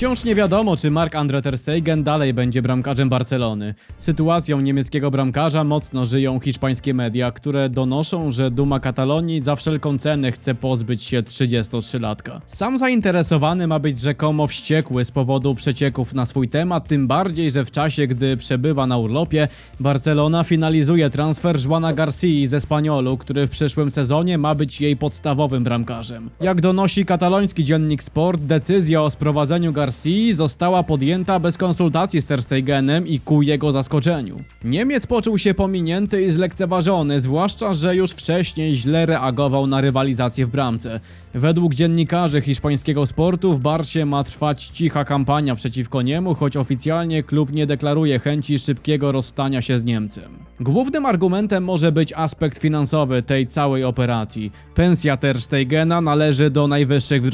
Wciąż nie wiadomo, czy Marc-André ter Stegen dalej będzie bramkarzem Barcelony. Sytuacją niemieckiego bramkarza mocno żyją hiszpańskie media, które donoszą, że Duma Katalonii za wszelką cenę chce pozbyć się 33-latka. Sam zainteresowany ma być rzekomo wściekły z powodu przecieków na swój temat, tym bardziej, że w czasie, gdy przebywa na urlopie, Barcelona finalizuje transfer Juana García ze Spaniolu, który w przyszłym sezonie ma być jej podstawowym bramkarzem. Jak donosi kataloński dziennik Sport, decyzja o sprowadzeniu García została podjęta bez konsultacji z Ter Stegenem i ku jego zaskoczeniu. Niemiec poczuł się pominięty i zlekceważony, zwłaszcza, że już wcześniej źle reagował na rywalizację w bramce. Według dziennikarzy hiszpańskiego sportu w Barsie ma trwać cicha kampania przeciwko niemu, choć oficjalnie klub nie deklaruje chęci szybkiego rozstania się z Niemcem. Głównym argumentem może być aspekt finansowy tej całej operacji. Pensja Ter Stegena należy do najwyższych w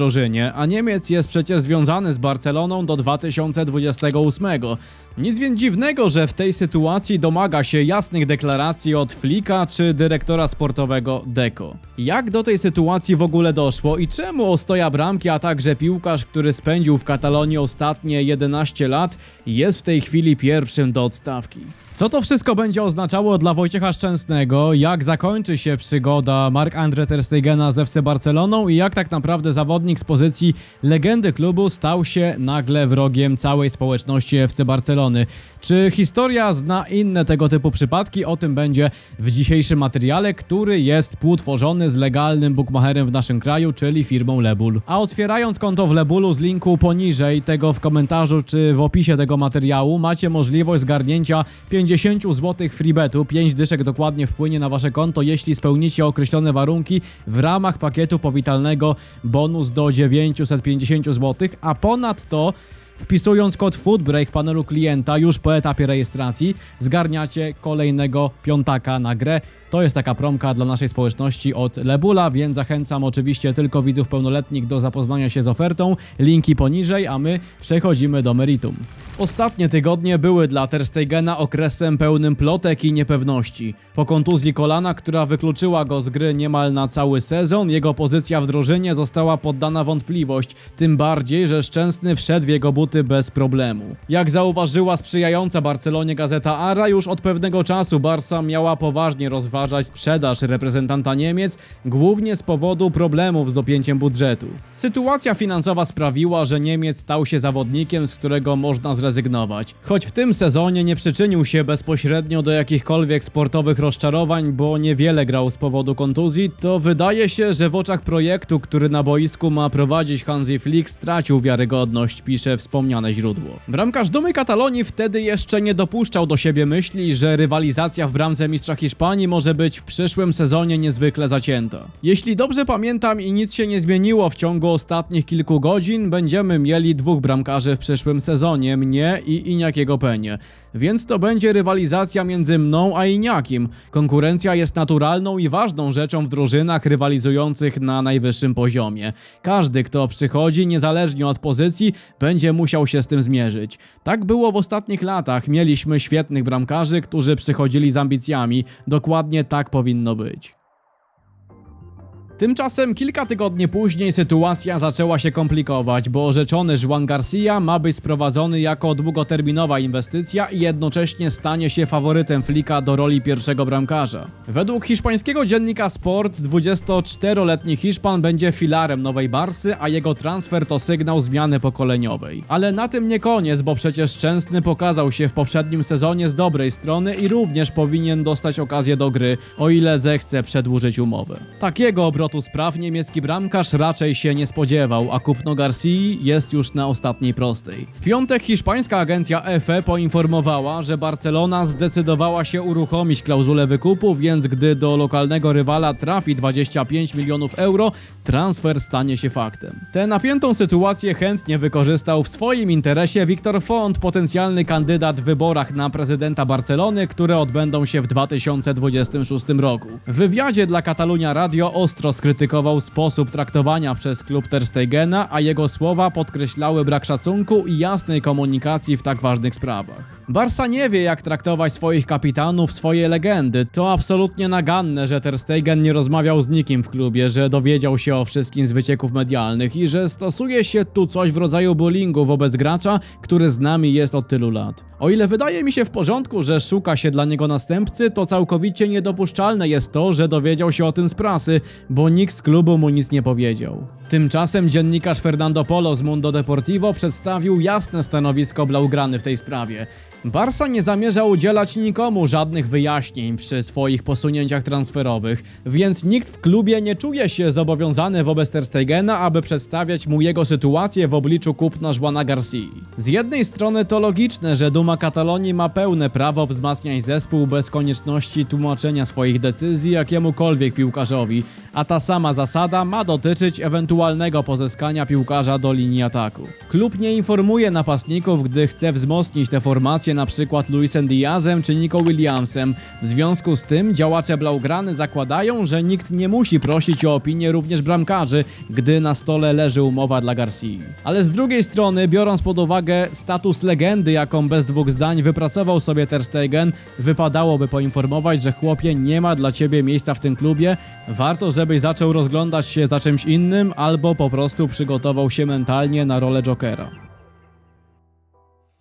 a Niemiec jest przecież związany z Barceloną do 2028. Nic więc dziwnego, że w tej sytuacji domaga się jasnych deklaracji od Flika czy dyrektora sportowego Deco. Jak do tej sytuacji w ogóle doszło i czemu ostoja bramki, a także piłkarz, który spędził w Katalonii ostatnie 11 lat, jest w tej chwili pierwszym do odstawki? Co to wszystko będzie oznaczało dla Wojciecha Szczęsnego? Jak zakończy się przygoda Marc-André ter Stegena z FC Barceloną i jak tak naprawdę zawodnik z pozycji legendy klubu stał się nagle wrogiem całej społeczności FC Barcelony? Czy historia zna inne tego typu przypadki? O tym będzie w dzisiejszym materiale, który jest współtworzony z legalnym bookmacherem w naszym kraju, czyli firmą Lebul. A otwierając konto w Lebulu z linku poniżej tego w komentarzu czy w opisie tego materiału macie możliwość zgarnięcia 50 zł freebetu. 5 dyszek dokładnie wpłynie na wasze konto, jeśli spełnicie określone warunki w ramach pakietu powitalnego bonus do 950 zł, a ponadto Wpisując kod FOODBREAK w panelu klienta już po etapie rejestracji zgarniacie kolejnego piątaka na grę. To jest taka promka dla naszej społeczności od Lebula, więc zachęcam oczywiście tylko widzów pełnoletnich do zapoznania się z ofertą. Linki poniżej, a my przechodzimy do meritum. Ostatnie tygodnie były dla Ter Stegena okresem pełnym plotek i niepewności. Po kontuzji kolana, która wykluczyła go z gry niemal na cały sezon, jego pozycja w drużynie została poddana wątpliwość, tym bardziej, że Szczęsny wszedł w jego bez problemu. Jak zauważyła sprzyjająca Barcelonie gazeta Ara, już od pewnego czasu Barca miała poważnie rozważać sprzedaż reprezentanta Niemiec, głównie z powodu problemów z dopięciem budżetu. Sytuacja finansowa sprawiła, że Niemiec stał się zawodnikiem, z którego można zrezygnować. Choć w tym sezonie nie przyczynił się bezpośrednio do jakichkolwiek sportowych rozczarowań, bo niewiele grał z powodu kontuzji, to wydaje się, że w oczach projektu, który na boisku ma prowadzić Hansi Flick, stracił wiarygodność, pisze wspomniane źródło. Bramkarz Dumy Katalonii wtedy jeszcze nie dopuszczał do siebie myśli, że rywalizacja w bramce mistrza Hiszpanii może być w przyszłym sezonie niezwykle zacięta. Jeśli dobrze pamiętam i nic się nie zmieniło w ciągu ostatnich kilku godzin, będziemy mieli dwóch bramkarzy w przyszłym sezonie, mnie i Iniakiego Penie. Więc to będzie rywalizacja między mną a Iniakim. Konkurencja jest naturalną i ważną rzeczą w drużynach rywalizujących na najwyższym poziomie. Każdy, kto przychodzi, niezależnie od pozycji, będzie musiał się z tym zmierzyć. Tak było w ostatnich latach. Mieliśmy świetnych bramkarzy, którzy przychodzili z ambicjami. Dokładnie tak powinno być. Tymczasem kilka tygodni później sytuacja zaczęła się komplikować, bo orzeczony Juan Garcia ma być sprowadzony jako długoterminowa inwestycja i jednocześnie stanie się faworytem Flika do roli pierwszego bramkarza. Według hiszpańskiego dziennika Sport 24-letni Hiszpan będzie filarem nowej Barsy, a jego transfer to sygnał zmiany pokoleniowej. Ale na tym nie koniec, bo przecież Szczęsny pokazał się w poprzednim sezonie z dobrej strony i również powinien dostać okazję do gry, o ile zechce przedłużyć umowę. Takiego obrotu spraw niemiecki bramkarz raczej się nie spodziewał, a kupno Garcii jest już na ostatniej prostej. W piątek hiszpańska agencja EFE poinformowała, że Barcelona zdecydowała się uruchomić klauzulę wykupu, więc gdy do lokalnego rywala trafi 25 milionów euro, transfer stanie się faktem. Tę napiętą sytuację chętnie wykorzystał w swoim interesie Viktor Font, potencjalny kandydat w wyborach na prezydenta Barcelony, które odbędą się w 2026 roku. W wywiadzie dla Katalunia Radio ostro skrytykował sposób traktowania przez klub Ter Stegena, a jego słowa podkreślały brak szacunku i jasnej komunikacji w tak ważnych sprawach. Barca nie wie jak traktować swoich kapitanów, swoje legendy. To absolutnie naganne, że Ter Stegen nie rozmawiał z nikim w klubie, że dowiedział się o wszystkim z wycieków medialnych i że stosuje się tu coś w rodzaju bullyingu wobec gracza, który z nami jest od tylu lat. O ile wydaje mi się w porządku, że szuka się dla niego następcy, to całkowicie niedopuszczalne jest to, że dowiedział się o tym z prasy, bo nikt z klubu mu nic nie powiedział. Tymczasem dziennikarz Fernando Polo z Mundo Deportivo przedstawił jasne stanowisko Blaugrany w tej sprawie. Barca nie zamierza udzielać nikomu żadnych wyjaśnień przy swoich posunięciach transferowych, więc nikt w klubie nie czuje się zobowiązany wobec Ter Stegena, aby przedstawiać mu jego sytuację w obliczu kupna Juana Garcia. Z jednej strony to logiczne, że Duma Katalonii ma pełne prawo wzmacniać zespół bez konieczności tłumaczenia swoich decyzji jakiemukolwiek piłkarzowi, a ta sama zasada ma dotyczyć ewentualnego pozyskania piłkarza do linii ataku. Klub nie informuje napastników, gdy chce wzmocnić te formacje na przykład Luisem Diazem czy Nico Williamsem. W związku z tym działacze Blaugrany zakładają, że nikt nie musi prosić o opinię również bramkarzy, gdy na stole leży umowa dla Garcia. Ale z drugiej strony, biorąc pod uwagę status legendy, jaką bez dwóch zdań wypracował sobie Ter Stegen, wypadałoby poinformować, że chłopie nie ma dla ciebie miejsca w tym klubie, warto żebyś zaczął rozglądać się za czymś innym albo po prostu przygotował się mentalnie na rolę Jokera.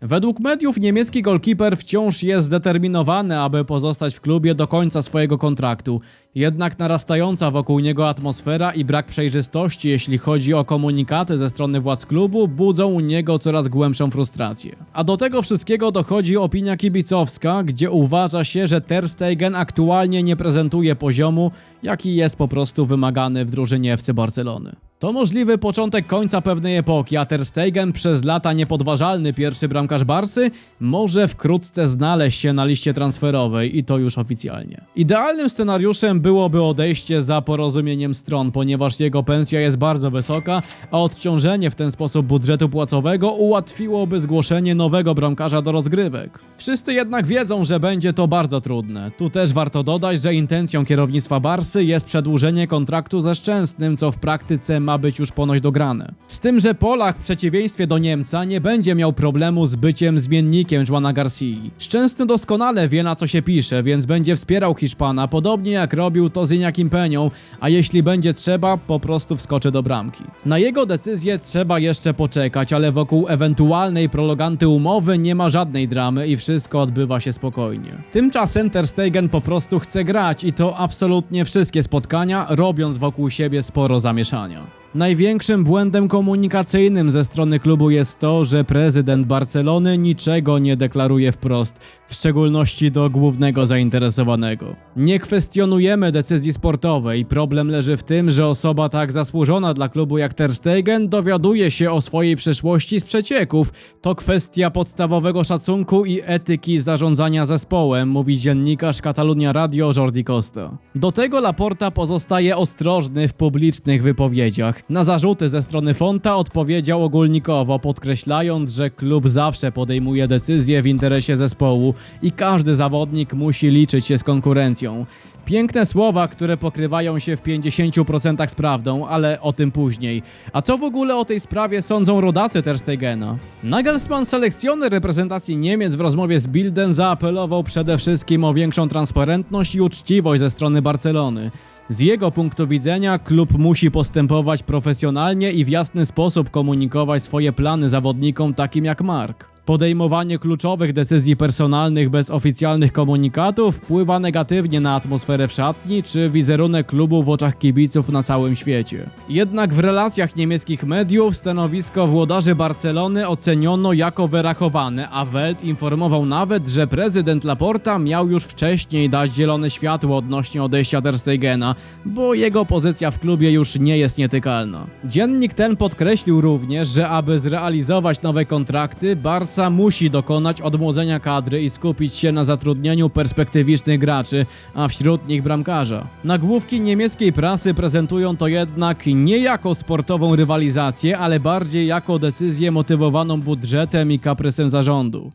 Według mediów niemiecki golkiper wciąż jest zdeterminowany, aby pozostać w klubie do końca swojego kontraktu. Jednak narastająca wokół niego atmosfera i brak przejrzystości, jeśli chodzi o komunikaty ze strony władz klubu, budzą u niego coraz głębszą frustrację. A do tego wszystkiego dochodzi opinia kibicowska, gdzie uważa się, że Ter Stegen aktualnie nie prezentuje poziomu, jaki jest po prostu wymagany w drużynie FC Barcelony. To możliwy początek końca pewnej epoki, a Ter Stegen przez lata niepodważalny pierwszy bramkarz Barsy może wkrótce znaleźć się na liście transferowej i to już oficjalnie. Idealnym scenariuszem byłoby odejście za porozumieniem stron, ponieważ jego pensja jest bardzo wysoka, a odciążenie w ten sposób budżetu płacowego ułatwiłoby zgłoszenie nowego bramkarza do rozgrywek. Wszyscy jednak wiedzą, że będzie to bardzo trudne. Tu też warto dodać, że intencją kierownictwa Barsy jest przedłużenie kontraktu ze Szczęsnym, co w praktyce ma być już ponoć dograne. Z tym, że Polak w przeciwieństwie do Niemca nie będzie miał problemu z byciem zmiennikiem Juana Garcii. Szczęsny doskonale wie na co się pisze, więc będzie wspierał Hiszpana, podobnie jak robił to z Iniakim Penią, a jeśli będzie trzeba, po prostu wskoczy do bramki. Na jego decyzję trzeba jeszcze poczekać, ale wokół ewentualnej prologanty umowy nie ma żadnej dramy i wszystko odbywa się spokojnie. Tymczasem Ter Stegen po prostu chce grać i to absolutnie wszystkie spotkania, robiąc wokół siebie sporo zamieszania. Największym błędem komunikacyjnym ze strony klubu jest to, że prezydent Barcelony niczego nie deklaruje wprost, w szczególności do głównego zainteresowanego. Nie kwestionujemy decyzji sportowej. Problem leży w tym, że osoba tak zasłużona dla klubu jak Ter Stegen dowiaduje się o swojej przeszłości z przecieków. To kwestia podstawowego szacunku i etyki zarządzania zespołem, mówi dziennikarz Catalunya Radio Jordi Costa. Do tego Laporta pozostaje ostrożny w publicznych wypowiedziach. Na zarzuty ze strony Fonta odpowiedział ogólnikowo, podkreślając, że klub zawsze podejmuje decyzje w interesie zespołu i każdy zawodnik musi liczyć się z konkurencją. Piękne słowa, które pokrywają się w 50% z prawdą, ale o tym później. A co w ogóle o tej sprawie sądzą rodacy Ter Stegena? Nagelsmann, selekcjoner reprezentacji Niemiec w rozmowie z Bilden zaapelował przede wszystkim o większą transparentność i uczciwość ze strony Barcelony. Z jego punktu widzenia klub musi postępować profesjonalnie i w jasny sposób komunikować swoje plany zawodnikom takim jak Mark. Podejmowanie kluczowych decyzji personalnych bez oficjalnych komunikatów wpływa negatywnie na atmosferę w szatni czy wizerunek klubu w oczach kibiców na całym świecie. Jednak w relacjach niemieckich mediów stanowisko włodarzy Barcelony oceniono jako wyrachowane, a Welt informował nawet, że prezydent Laporta miał już wcześniej dać zielone światło odnośnie odejścia Ter Stegena, bo jego pozycja w klubie już nie jest nietykalna. Dziennik ten podkreślił również, że aby zrealizować nowe kontrakty, Barca Musi dokonać odmłodzenia kadry i skupić się na zatrudnieniu perspektywicznych graczy, a wśród nich bramkarza. Nagłówki niemieckiej prasy prezentują to jednak nie jako sportową rywalizację, ale bardziej jako decyzję motywowaną budżetem i kaprysem zarządu.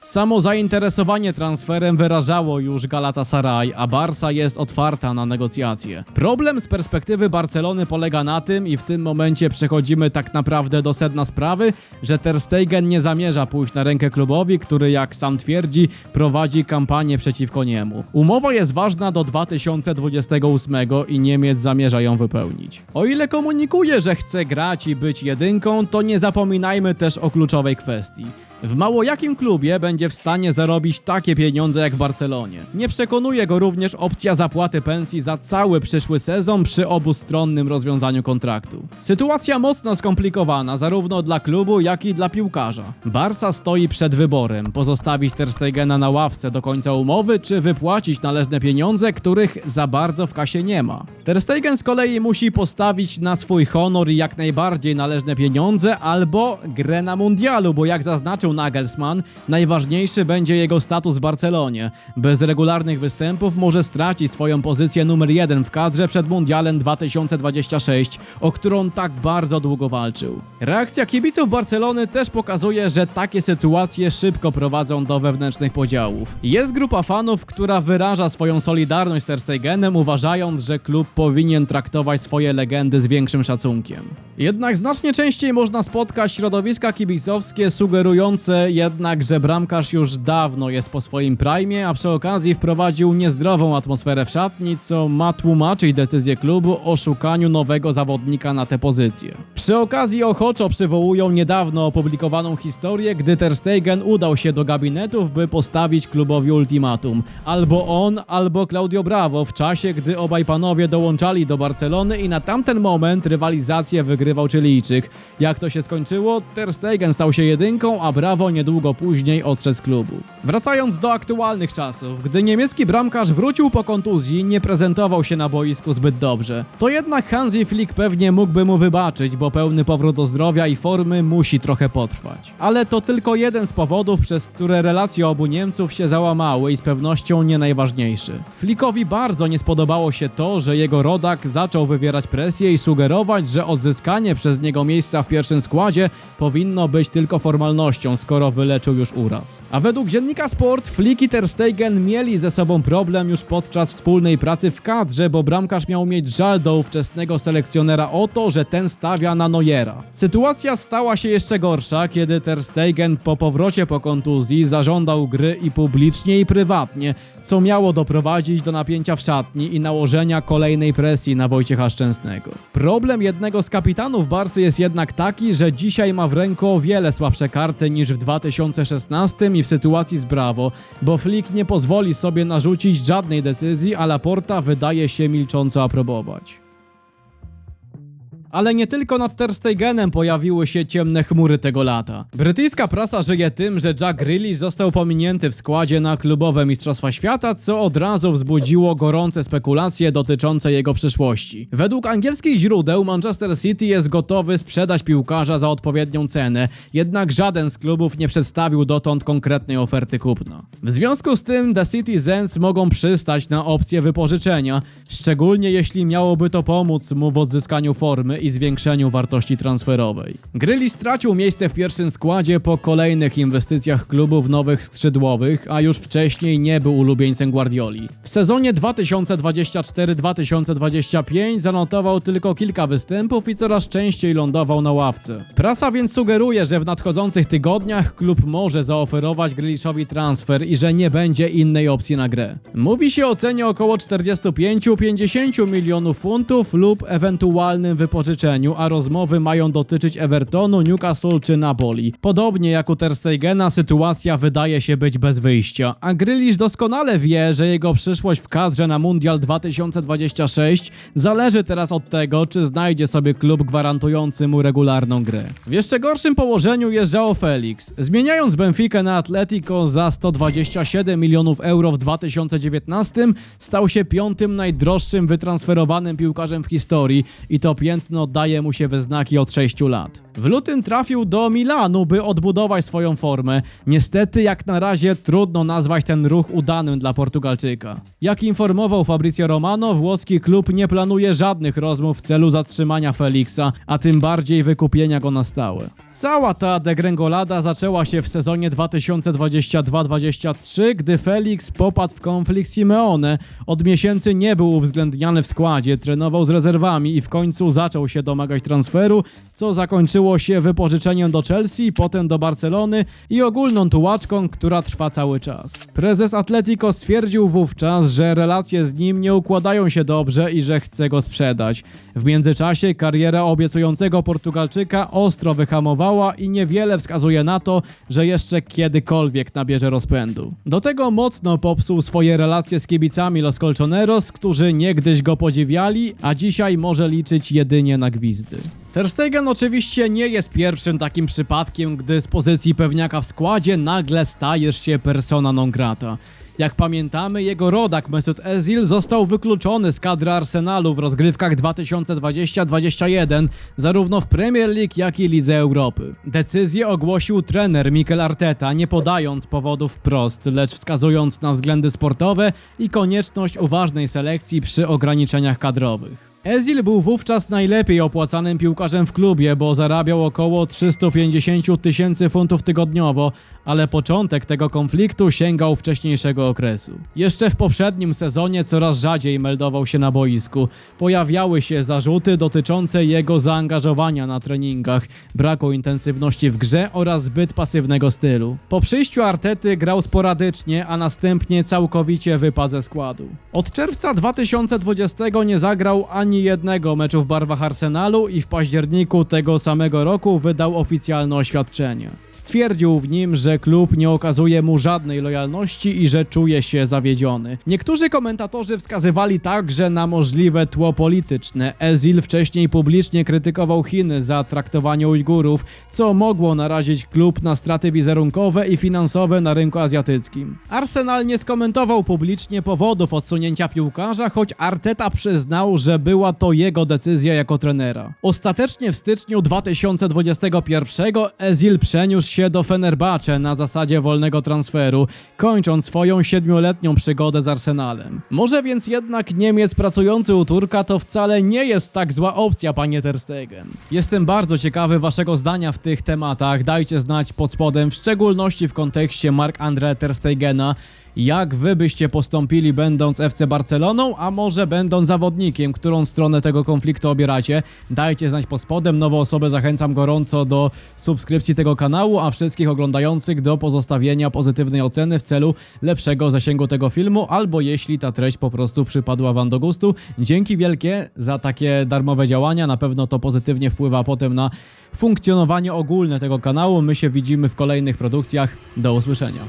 Samo zainteresowanie transferem wyrażało już Galatasaray, a Barca jest otwarta na negocjacje. Problem z perspektywy Barcelony polega na tym i w tym momencie przechodzimy tak naprawdę do sedna sprawy, że Ter Stegen nie zamierza pójść na rękę klubowi, który jak sam twierdzi prowadzi kampanię przeciwko niemu. Umowa jest ważna do 2028 i Niemiec zamierza ją wypełnić. O ile komunikuje, że chce grać i być jedynką, to nie zapominajmy też o kluczowej kwestii. W mało jakim klubie będzie w stanie zarobić takie pieniądze jak w Barcelonie. Nie przekonuje go również opcja zapłaty pensji za cały przyszły sezon przy obustronnym rozwiązaniu kontraktu. Sytuacja mocno skomplikowana zarówno dla klubu, jak i dla piłkarza. Barca stoi przed wyborem: pozostawić Ter Stegena na ławce do końca umowy, czy wypłacić należne pieniądze, których za bardzo w kasie nie ma. Ter Stegen z kolei musi postawić na swój honor i jak najbardziej należne pieniądze albo grę na mundialu, bo jak zaznaczył Nagelsmann, najważniejszy będzie jego status w Barcelonie. Bez regularnych występów może stracić swoją pozycję numer jeden w kadrze przed Mundialem 2026, o którą tak bardzo długo walczył. Reakcja kibiców Barcelony też pokazuje, że takie sytuacje szybko prowadzą do wewnętrznych podziałów. Jest grupa fanów, która wyraża swoją solidarność z Ter Stegenem, uważając, że klub powinien traktować swoje legendy z większym szacunkiem. Jednak znacznie częściej można spotkać środowiska kibicowskie sugerujące jednak, że bramkarz już dawno jest po swoim prime, a przy okazji wprowadził niezdrową atmosferę w szatni, co ma tłumaczyć decyzję klubu o szukaniu nowego zawodnika na tę pozycję. Przy okazji ochoczo przywołują niedawno opublikowaną historię, gdy Ter Stegen udał się do gabinetów, by postawić klubowi ultimatum. Albo on, albo Claudio Bravo w czasie, gdy obaj panowie dołączali do Barcelony i na tamten moment rywalizację wygrywał Chilijczyk. Jak to się skończyło? Ter Stegen stał się jedynką, a Bravo niedługo później odszedł z klubu. Wracając do aktualnych czasów, gdy niemiecki bramkarz wrócił po kontuzji, nie prezentował się na boisku zbyt dobrze. To jednak Hansi Flick pewnie mógłby mu wybaczyć, bo pełny powrót do zdrowia i formy musi trochę potrwać. Ale to tylko jeden z powodów, przez które relacje obu Niemców się załamały i z pewnością nie najważniejszy. Flickowi bardzo nie spodobało się to, że jego rodak zaczął wywierać presję i sugerować, że odzyskanie przez niego miejsca w pierwszym składzie powinno być tylko formalnością, skoro wyleczył już uraz. A według dziennika Sport Flick i Ter Stegen mieli ze sobą problem już podczas wspólnej pracy w kadrze, bo bramkarz miał mieć żal do ówczesnego selekcjonera o to, że ten stawia na Neuera. Sytuacja stała się jeszcze gorsza, kiedy Ter Stegen po powrocie po kontuzji zażądał gry i publicznie i prywatnie, co miało doprowadzić do napięcia w szatni i nałożenia kolejnej presji na Wojciecha Szczęsnego. Problem jednego z kapitanów Barcy jest jednak taki, że dzisiaj ma w ręku o wiele słabsze karty niż w 2016 i w sytuacji z Bravo, bo Flick nie pozwoli sobie narzucić żadnej decyzji, a Laporta wydaje się milcząco aprobować. Ale nie tylko nad Ter Stegenem pojawiły się ciemne chmury tego lata. Brytyjska prasa żyje tym, że Jack Grealish został pominięty w składzie na klubowe Mistrzostwa Świata, co od razu wzbudziło gorące spekulacje dotyczące jego przyszłości. Według angielskich źródeł Manchester City jest gotowy sprzedać piłkarza za odpowiednią cenę, jednak żaden z klubów nie przedstawił dotąd konkretnej oferty kupna. W związku z tym The Citizens mogą przystać na opcję wypożyczenia, szczególnie jeśli miałoby to pomóc mu w odzyskaniu formy i zwiększeniu wartości transferowej. Grilli stracił miejsce w pierwszym składzie po kolejnych inwestycjach klubu w nowych skrzydłowych, a już wcześniej nie był ulubieńcem Guardioli. W sezonie 2024-2025 zanotował tylko kilka występów i coraz częściej lądował na ławce. Prasa więc sugeruje, że w nadchodzących tygodniach klub może zaoferować Grealishowi transfer i że nie będzie innej opcji na grę. Mówi się o cenie około 45-50 milionów funtów lub ewentualnym wypożyczeniu, a rozmowy mają dotyczyć Evertonu, Newcastle czy Napoli. Podobnie jak u Ter Stegena sytuacja wydaje się być bez wyjścia, a Grealish doskonale wie, że jego przyszłość w kadrze na Mundial 2026 zależy teraz od tego, czy znajdzie sobie klub gwarantujący mu regularną grę. W jeszcze gorszym położeniu jest João Felix. Zmieniając Benfica na Atletico za 127 milionów euro w 2019 stał się piątym najdroższym wytransferowanym piłkarzem w historii i to piętno daje mu się we znaki od 6 lat. W lutym trafił do Milanu, by odbudować swoją formę. Niestety, jak na razie trudno nazwać ten ruch udanym dla Portugalczyka. Jak informował Fabrizio Romano, włoski klub nie planuje żadnych rozmów w celu zatrzymania Felixa, a tym bardziej wykupienia go na stałe. Cała ta degrengolada zaczęła się w sezonie 2022-23, gdy Felix popadł w konflikt Simeone. Od miesięcy nie był uwzględniany w składzie, trenował z rezerwami i w końcu zaczął się domagać transferu, co zakończyło się wypożyczeniem do Chelsea, potem do Barcelony i ogólną tułaczką, która trwa cały czas. Prezes Atletico stwierdził wówczas, że relacje z nim nie układają się dobrze i że chce go sprzedać. W międzyczasie kariera obiecującego Portugalczyka ostro wyhamowała i niewiele wskazuje na to, że jeszcze kiedykolwiek nabierze rozpędu. Do tego mocno popsuł swoje relacje z kibicami Los Colchoneros, którzy niegdyś go podziwiali, a dzisiaj może liczyć jedynie na gwizdy. Ter Stegen oczywiście nie jest pierwszym takim przypadkiem, gdy z pozycji pewniaka w składzie nagle stajesz się persona non grata. Jak pamiętamy, jego rodak Mesut Özil został wykluczony z kadry Arsenalu w rozgrywkach 2020-21, zarówno w Premier League, jak i Lidze Europy. Decyzję ogłosił trener Mikel Arteta, nie podając powodów wprost, lecz wskazując na względy sportowe i konieczność uważnej selekcji przy ograniczeniach kadrowych. Ezil był wówczas najlepiej opłacanym piłkarzem w klubie, bo zarabiał około 350 tysięcy funtów tygodniowo, ale początek tego konfliktu sięgał wcześniejszego okresu. Jeszcze w poprzednim sezonie coraz rzadziej meldował się na boisku. Pojawiały się zarzuty dotyczące jego zaangażowania na treningach, braku intensywności w grze oraz zbyt pasywnego stylu. Po przyjściu Artety grał sporadycznie, a następnie całkowicie wypadł ze składu. Od czerwca 2020 nie zagrał ani jednego meczu w barwach Arsenalu i w październiku tego samego roku wydał oficjalne oświadczenie. Stwierdził w nim, że klub nie okazuje mu żadnej lojalności i że czuje się zawiedziony. Niektórzy komentatorzy wskazywali także na możliwe tło polityczne. Ezil wcześniej publicznie krytykował Chiny za traktowanie Ujgurów, co mogło narazić klub na straty wizerunkowe i finansowe na rynku azjatyckim. Arsenal nie skomentował publicznie powodów odsunięcia piłkarza, choć Arteta przyznał, że była to jego decyzja jako trenera. Ostatecznie w styczniu 2021 Ezil przeniósł się do Fenerbahce na zasadzie wolnego transferu, kończąc swoją siedmioletnią przygodę z Arsenalem. Może więc jednak Niemiec pracujący u Turka to wcale nie jest tak zła opcja, panie Ter Stegen. Jestem bardzo ciekawy waszego zdania w tych tematach, dajcie znać pod spodem, w szczególności w kontekście Mark-André Ter Stegena, jak wy byście postąpili będąc FC Barceloną, a może będąc zawodnikiem, którą stronę tego konfliktu obieracie. Dajcie znać pod spodem, nowe osoby zachęcam gorąco do subskrypcji tego kanału, a wszystkich oglądających do pozostawienia pozytywnej oceny w celu lepszego zasięgu tego filmu, albo jeśli ta treść po prostu przypadła wam do gustu. Dzięki wielkie za takie darmowe działania, na pewno to pozytywnie wpływa potem na funkcjonowanie ogólne tego kanału. My się widzimy w kolejnych produkcjach. Do usłyszenia.